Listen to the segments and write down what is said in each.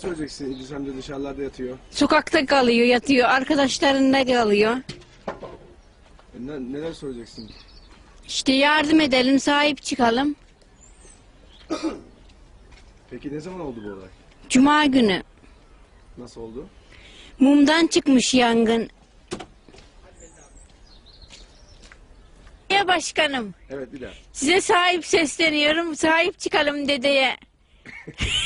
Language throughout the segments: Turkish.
söyleyeceksin? İdris amca dışarılarda yatıyor. Sokakta kalıyor, yatıyor. Arkadaşlarında kalıyor. E, ne- neler söyleyeceksin? İşte yardım edelim, sahip çıkalım. Peki ne zaman oldu bu olay? Cuma günü Nasıl oldu? mumdan çıkmış yangın. Ya başkanım, Evet daha. size sahip sesleniyorum. Sahip çıkalım dedeye.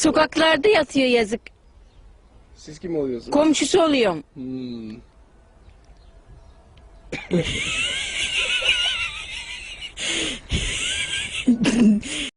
Sokaklarda yatıyor yazık. Siz kim oluyorsunuz? Komşusu oluyorum. Hmm.